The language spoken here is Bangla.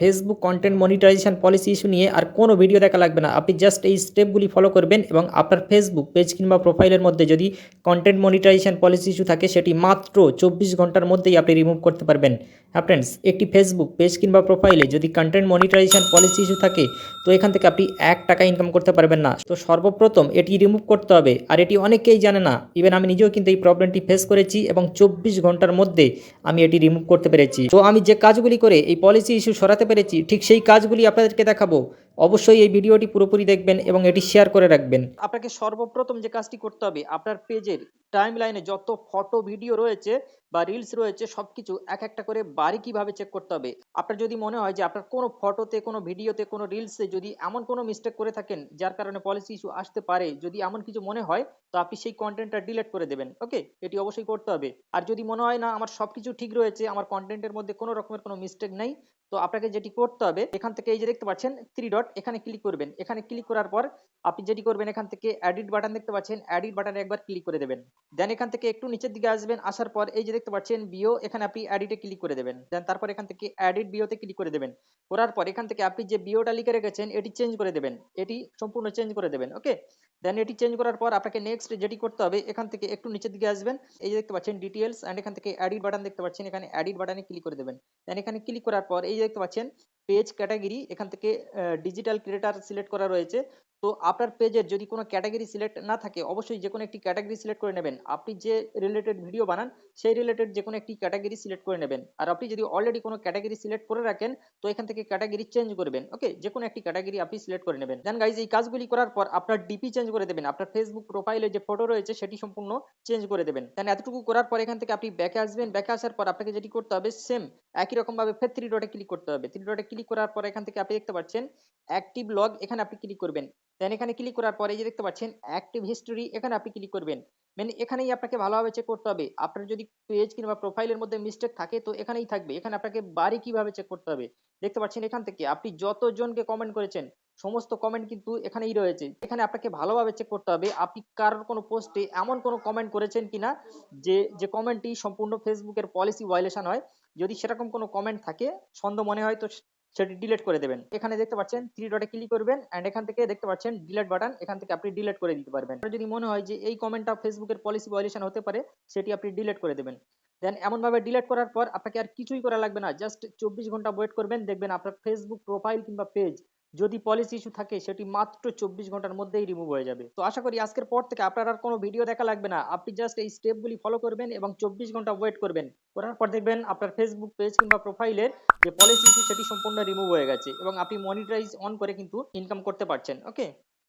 Facebook content monetisation policy issue নিয়ে আর কোনো ভিডিও দেখা লাগবে না। আপনি জাস্ট এই স্টেপগুলি ফলো করবেন এবং আপনার ফেসবুক পেজ কিংবা প্রোফাইলের মধ্যে যদি কন্টেন্ট মনিটাইজেশন পলিসি ইস্যু থাকে, সেটি মাত্র চব্বিশ ঘণ্টার মধ্যেই আপনি রিমুভ করতে পারবেন। হ্যাঁ ফ্রেন্ডস একটি ফেসবুক পেজ কিংবা প্রোফাইলে যদি কন্টেন্ট মনিটাইজেশন পলিসি ইস্যু থাকে, তো এখান থেকে আপনি এক টাকা ইনকাম করতে পারবেন না। তো সর্বপ্রথম এটি রিমুভ করতে হবে। আর এটি অনেকেই জানে না। ইভেন আমি নিজেও কিন্তু এই প্রবলেমটি ফেস করেছি এবং চব্বিশ ঘণ্টার মধ্যে আমি এটি রিমুভ করতে পেরেছি। তো আমি যে কাজগুলি করে এই পলিসি ইস্যু সরাতে পেরেছি ঠিক সেই কাজগুলি আপনাদেরকে দেখাবো। অবশ্যই এই ভিডিওটি পুরোপুরি দেখবেন এবং এটি শেয়ার করে রাখবেন। আপনাকে সর্বপ্রথম যে কাজটি করতে হবে, আপনার পেজের টাইম লাইনে যত ফটো ভিডিও রয়েছে বা রিলস রয়েছে সব কিছু এক একটা করে বারিকিভাবে চেক করতে হবে। আপনার যদি মনে হয় যে আপনার কোনো ফটোতে কোনো ভিডিওতে কোনো রিলসে যদি এমন কোনো মিস্টেক করে থাকেন, যার কারণে পলিসি ইস্যু আসতে পারে, যদি এমন কিছু মনে হয়, তো আপনি সেই কন্টেন্টটা ডিলিট করে দেবেন ওকে এটি অবশ্যই করতে হবে। আর যদি মনে হয় না, আমার সব কিছু ঠিক রয়েছে, আমার কন্টেন্টের মধ্যে কোনো রকমের কোনো মিস্টেক নেই, তো আপনাকে যেটি করতে হবে, এখান থেকে এই যে দেখতে পাচ্ছেন থ্রি ডট এখানে ক্লিক করবেন। এখানে ক্লিক করার পর আপনি যেটি করবেন, এখান থেকে এডিট বাটন দেখতে পাচ্ছেন এডিট বাটনে একবার ক্লিক করে দেবেন। দেন এখান থেকে একটু নিচের দিকে আসবেন, আসার পর এই যে দেখতে পাচ্ছেন বিও এখানে আপনি এডিটে ক্লিক করে দেবেন। দেন তারপর এখান থেকে এডিট বিওতে ক্লিক করে দেবেন। করার পর এখান থেকে আপনি যে বিওটা লিখে রেখেছেন, এটি চেঞ্জ করে দেবেন। এটি সম্পূর্ণ চেঞ্জ করে দেবেন ওকে দেন এটি চেঞ্জ করার পর আপনাকে নেক্সট যেটি করতে হবে, এখান থেকে একটু নিচের দিকে আসবেন। এই যে দেখতে পাচ্ছেন ডিটেলস অ্যান্ড এখান থেকে এডিট বাটন দেখতে পাচ্ছেন, এখানে এডিট বাটনে ক্লিক করে দেবেন। দেন এখানে ক্লিক করার পর এই যে দেখতে পাচ্ছেন পেজ ক্যাটাগরি এখান থেকে ডিজিটাল ক্রিয়েটার সিলেক্ট করা রয়েছে। তো আপনার পেজের যদি কোনো ক্যাটাগরি সিলেক্ট না থাকে, অবশ্যই যে কোনো একটি ক্যাটাগরি সিলেক্ট করে নেবেন। আপনি যে রিলেটেড ভিডিও বানান, সেই রিলেটেড যে কোনো একটি ক্যাটাগরি সিলেক্ট করে নেবেন। আর আপনি যদি অলরেডি কোনো ক্যাটাগরি সিলেক্ট করে রাখেন, তো এখান থেকে ক্যাটাগরি চেঞ্জ করবেন ওকে যে কোনো একটি ক্যাটাগরি আপনি সিলেক্ট করে নেবেন। দেন গাইজ এই কাজগুলি করার পর আপনার ডিপি চেঞ্জ করে দেবেন। আপনার ফেসবুক প্রোফাইলে যে ফটো রয়েছে, সেটি সম্পূর্ণ চেঞ্জ করে দেবেন। দেন এতটুকু করার পর এখান থেকে আপনি ব্যাকে আসবেন। ব্যাকে আসার পর আপনাকে যেটি করতে হবে সেম একই রকম ভাবে ফের থ্রি ডটে ক্লিক করতে হবে। থ্রি ডটে ক্লিক করার পর এখান থেকে আপনি দেখতে পাচ্ছেন অ্যাক্টিভ লগ এখানে আপনি ক্লিক করবেন। দেন এখানে ক্লিক করার পরে যে দেখতে পাচ্ছেন অ্যাক্টিভ হিস্টোরি এখানে আপনি ক্লিক করবেন। মানে এখানেই আপনাকে ভালোভাবে চেক করতে হবে। আপনার যদি পেজ কিংবা প্রোফাইলের মধ্যে মিস্টেক থাকে তো এখানেই থাকবে। এখানে আপনাকে বাড়ি কীভাবে চেক করতে হবে? দেখতে পাচ্ছেন এখান থেকে আপনি যতজনকে কমেন্ট করেছেন, সমস্ত কমেন্ট কিন্তু এখানেই রয়েছে। এখানে আপনাকে ভালোভাবে চেক করতে হবে আপনি কারোর কোনো পোস্টে এমন কোনো কমেন্ট করেছেন কিনা যে যে কমেন্টটি সম্পূর্ণ ফেসবুকের পলিসি ভায়োলেশন হয়। যদি সেরকম কোনো কমেন্ট থাকে সন্দেহ মনে হয় তো সেটি ডিলেট করে দেবেন। এখানে দেখতে পাচ্ছেন থ্রি ডটে ক্লিক করবেন অ্যান্ড এখান থেকে দেখতে পাচ্ছেন ডিলেট বাটন এখান থেকে আপনি ডিলেট করে দিতে পারবেন। যদি মনে হয় যে এই কমেন্টটা ফেসবুকের পলিসি ভায়োলেশন হতে পারে, সেটি আপনি ডিলেট করে দেবেন। দেন এমনভাবে ডিলেট করার পর আপনাকে আর কিছুই করা লাগবে না জাস্ট চব্বিশ ঘণ্টা ওয়েট করবেন, দেখবেন আপনার ফেসবুক প্রোফাইল কিংবা পেজ যদি পলিসি ইস্যু থাকে, সেটি মাত্র চব্বিশ ঘণ্টার মধ্যেই রিমুভ হয়ে যাবে। তো আশা করি আজকের পর থেকে আপনার আর কোনো ভিডিও দেখা লাগবে না। আপনি জাস্ট এই স্টেপগুলি ফলো করবেন এবং চব্বিশ ঘণ্টা ওয়েট করবেন। করার পর দেখবেন আপনার ফেসবুক পেজ কিংবা প্রোফাইলের যে পলিসি ইস্যু সেটি সম্পূর্ণ রিমুভ হয়ে গেছে এবং আপনি মনিটাইজ অন করে কিন্তু ইনকাম করতে পারছেন ওকে